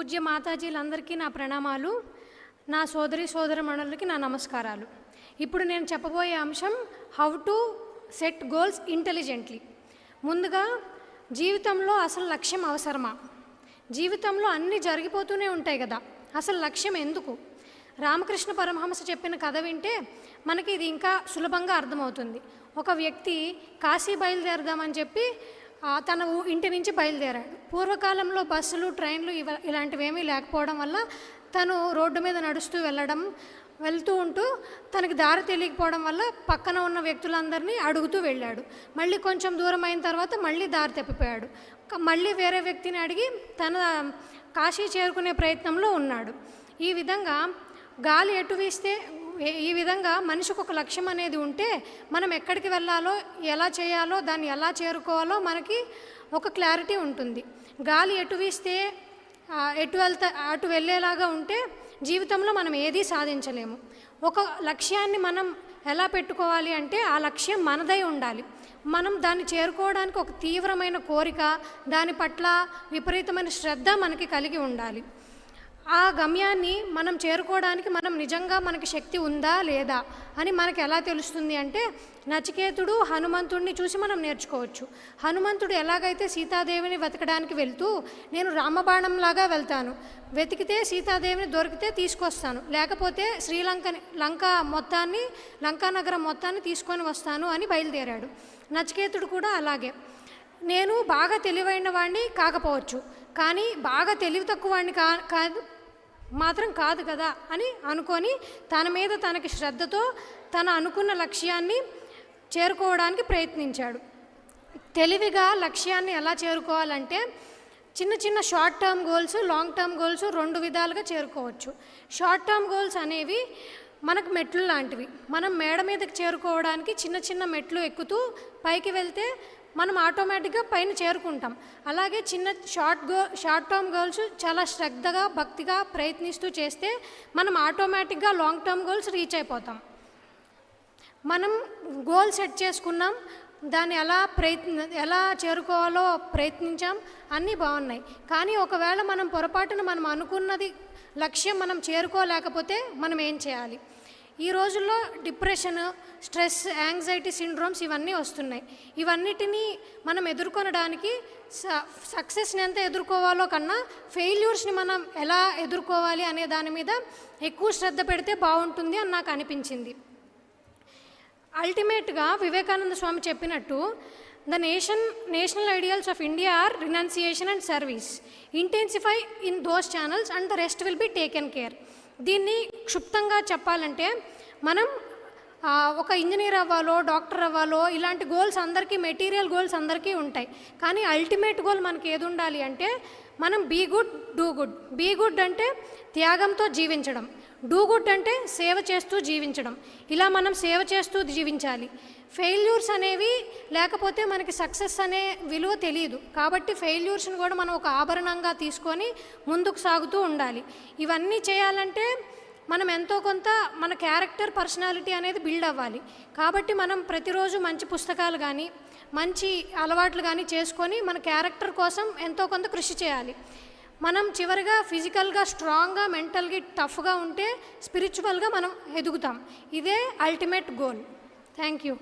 పూజ్య మాతాజీలందరికీ నా ప్రణామాలు నా సోదరి సోదరమణులకి నా నమస్కారాలు. ఇప్పుడు నేను చెప్పబోయే అంశం how to set goals intelligently ముందుగా జీవితంలో అసలు లక్ష్యం అవసరమా? జీవితంలో అన్నీ జరిగిపోతూనే ఉంటాయి కదా అసలు లక్ష్యం ఎందుకు? రామకృష్ణ పరమహంస చెప్పిన కథ వింటే మనకి ఇది ఇంకా సులభంగా అర్థమవుతుంది. ఒక వ్యక్తి కాశీ బయలుదేరదామని చెప్పి తన ఇంటి నుంచి బయలుదేరాడు. పూర్వకాలంలో బస్సులు ట్రైన్లు ఇవ ఇలాంటివి ఏమీ లేకపోవడం వల్ల తను రోడ్డు మీద నడుస్తూ వెళ్ళడం వెళ్తూ ఉంటూ తనకి దారి తెలియకపోవడం వల్ల పక్కన ఉన్న వ్యక్తులందరినీ అడుగుతూ వెళ్ళాడు. మళ్ళీ కొంచెం దూరం అయిన తర్వాత మళ్ళీ దారి తప్పిపోయాడు. మళ్ళీ వేరే వ్యక్తిని అడిగి తన కాశీ చేరుకునే ప్రయత్నంలో ఉన్నాడు. ఈ విధంగా గాలి ఎటు వీస్తే ఈ విధంగా మనిషికి ఒక లక్ష్యం అనేది ఉంటే మనం ఎక్కడికి వెళ్ళాలో ఎలా చేయాలో దాన్ని ఎలా చేరుకోవాలో మనకి ఒక క్లారిటీ ఉంటుంది. గాలి ఎటు వీస్తే ఎటు వెళ్తా అటు వెళ్ళేలాగా ఉంటే జీవితంలో మనం ఏదీ సాధించలేము. ఒక లక్ష్యాన్ని మనం ఎలా పెట్టుకోవాలి అంటే ఆ లక్ష్యం మనదై ఉండాలి. మనం దాన్ని చేరుకోవడానికి ఒక తీవ్రమైన కోరిక దాని పట్ల విపరీతమైన శ్రద్ధ మనకి కలిగి ఉండాలి. ఆ గమ్యాన్ని మనం చేరుకోవడానికి మనం నిజంగా మనకి శక్తి ఉందా లేదా అని మనకు ఎలా తెలుస్తుంది అంటే నచికేతుడు హనుమంతుడిని చూసి మనం నేర్చుకోవచ్చు. హనుమంతుడు ఎలాగైతే సీతాదేవిని వెతకడానికి వెళ్తూ నేను రామబాణంలాగా వెళ్తాను వెతికితే సీతాదేవిని దొరికితే తీసుకొస్తాను లేకపోతే శ్రీలంకని లంక మొత్తాన్ని లంకా నగరం మొత్తాన్ని తీసుకొని వస్తాను అని బయలుదేరాడు. నచికేతుడు కూడా అలాగే. నేను బాగా తెలివైన వాడిని కాకపోవచ్చు కానీ బాగా తెలివి తక్కువ వాడిని కా కాదు మాత్రం కాదు కదా అని అనుకొని తన మీద తనకి శ్రద్ధతో తన అనుకున్న లక్ష్యాన్ని చేరుకోవడానికి ప్రయత్నించాడు. తెలివిగా లక్ష్యాన్ని ఎలా చేరుకోవాలంటే చిన్న చిన్న short term goals long term goals రెండు విధాలుగా చేరుకోవచ్చు. షార్ట్ టర్మ్ గోల్స్ అనేవి మనకు మెట్లు లాంటివి. మనం మేడ మీదకి చేరుకోవడానికి చిన్న చిన్న మెట్లు ఎక్కుతూ పైకి వెళ్తే మనం ఆటోమేటిక్గా పైన చేరుకుంటాం. అలాగే చిన్న short go short term goals చాలా శ్రద్ధగా భక్తిగా ప్రయత్నిస్తూ చేస్తే మనం ఆటోమేటిక్గా లాంగ్ టర్మ్ గోల్స్ రీచ్ అయిపోతాం. మనం గోల్ సెట్ చేసుకున్నాం. దాన్ని ఎలా ప్రయత్న ఎలా చేరుకోవాలో ప్రయత్నించాం. అన్నీ బాగున్నాయి. కానీ ఒకవేళ మనం పొరపాటున మనం అనుకున్నది లక్ష్యం మనం చేరుకోలేకపోతే మనం ఏం చేయాలి? ఈ రోజుల్లో డిప్రెషన్ స్ట్రెస్ యాంగ్జైటీ సిండ్రోమ్స్ ఇవన్నీ వస్తున్నాయి. ఇవన్నిటినీ మనం ఎదుర్కొనడానికి స సక్సెస్ని ఎంత ఎదుర్కోవాలో కన్నా ఫెయిల్యూర్స్ని మనం ఎలా ఎదుర్కోవాలి అనే దాని మీద ఎక్కువ శ్రద్ధ పెడితే బాగుంటుంది అని నాకు అనిపించింది. అల్టిమేట్గా వివేకానంద స్వామి చెప్పినట్టు the nation national ideals of India are renunciation and service. Intensify in those channels and the rest will be taken care. దీన్ని క్షుప్తంగా చెప్పాలంటే మనం ఒక ఇంజనీర్ అవ్వాలో డాక్టర్ అవ్వాలో ఇలాంటి గోల్స్ అందరికీ మెటీరియల్ గోల్స్ అందరికీ ఉంటాయి. కానీ అల్టిమేట్ గోల్ మనకి ఏది ఉండాలి అంటే మనం be good do good. Be good అంటే త్యాగంతో జీవించడం. డూ గుడ్ అంటే సేవ చేస్తూ జీవించడం. ఇలా మనం సేవ చేస్తూ జీవించాలి. ఫెయిల్యూర్స్ అనేవి లేకపోతే మనకి సక్సెస్ అనే విలువ తెలియదు కాబట్టి ఫెయిల్యూర్స్ని కూడా మనం ఒక ఆభరణంగా తీసుకొని ముందుకు సాగుతూ ఉండాలి. ఇవన్నీ చేయాలంటే మనం ఎంతో కొంత మన క్యారెక్టర్ పర్సనాలిటీ అనేది బిల్డ్ అవ్వాలి. కాబట్టి మనం ప్రతిరోజు మంచి పుస్తకాలు కానీ మంచి అలవాట్లు కానీ చేసుకొని మన క్యారెక్టర్ కోసం ఎంతో కొంత కృషి చేయాలి. మనం చివరిగా ఫిజికల్గా స్ట్రాంగ్గా మెంటల్గా టఫ్గా ఉంటే స్పిరిచువల్గా మనం ఎదుగుతాం. ఇదే అల్టిమేట్ గోల్. Thank you